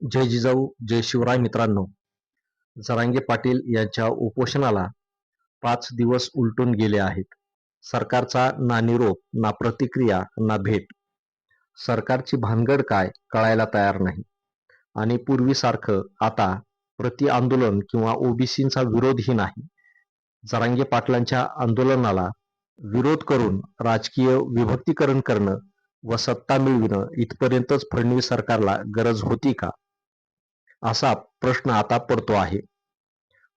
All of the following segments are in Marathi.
जय जिजाऊ जय शिवराय मित्रांनो. जरांगे पाटील यांच्या उपोषणाला पाच दिवस उलटून गेले आहेत. सरकारचा ना निरोप ना प्रतिक्रिया ना भेट. सरकारची भानगड काय कळायला तयार नाही. आणि पूर्वीसारखं आता प्रति आंदोलन किंवा ओबीसींचा विरोधही नाही. जरांगे पाटलांच्या आंदोलनाला विरोध करून राजकीय विभक्तीकरण करणं व सत्ता मिळविणं इथपर्यंतच फडणवीस सरकारला गरज होती का? असा प्रश्न आता पडतो आहे.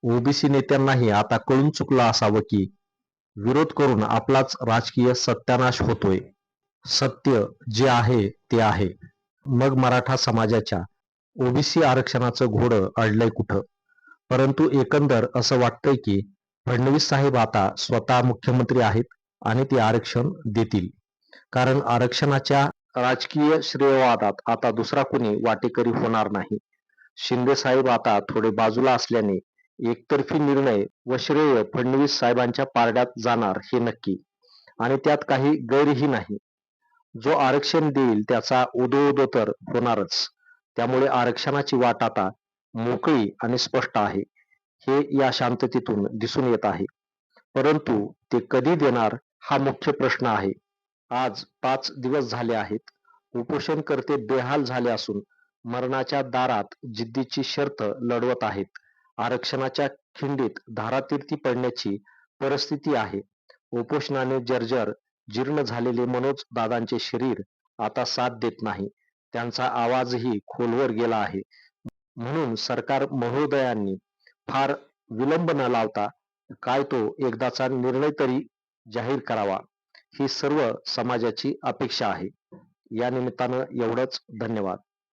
ओबीसी नेत्यांनाही आता कळून चुकलं असावं की विरोध करून आपलाच राजकीय सत्यानाश होतोय. सत्य जे आहे ते आहे. मग मराठा समाजाच्या ओबीसी आरक्षणाचं घोडं अडलंय कुठं? परंतु एकंदर असं वाटतंय की फडणवीस साहेब आता स्वतः मुख्यमंत्री आहेत आणि ते आरक्षण देतील. कारण आरक्षणाच्या राजकीय श्रेयवादात आता दुसरा कोणी वाटेकरी होणार नाही. शिंदे साहेब आता थोडे बाजूला असल्याने एकतर्फी निर्णय व श्रेय फडणवीस साहेबांच्या पारड्यात जाणार हे नक्की. आणि त्यात काही गैरही नाही. जो आरक्षण देईल त्याचा उदो तर होणारच. त्यामुळे आरक्षणाची वाट आता मोकळी आणि स्पष्ट आहे. हे या शांततेतून दिसून येत आहे. परंतु ते कधी देणार हा मुख्य प्रश्न आहे. आज पाच दिवस झाले आहेत. उपोषणकर्ते बेहाल झाले असून मरणाच्या दारात जिद्दीची शर्त लढवत आहेत. आरक्षणाच्या खिंडीत धारातीर्थी पडण्याची परिस्थिती आहे. उपोषणाने जर्जर जीर्ण झालेले मनोज दादांचे शरीर आता साथ देत नाही. त्यांचा आवाजही खोलवर गेला आहे. म्हणून सरकार महोदयांनी फार विलंब न लावता काय तो एकदाचा निर्णय तरी जाहीर करावा ही सर्व समाजाची अपेक्षा आहे. या निमित्तानं एवढंच. धन्यवाद.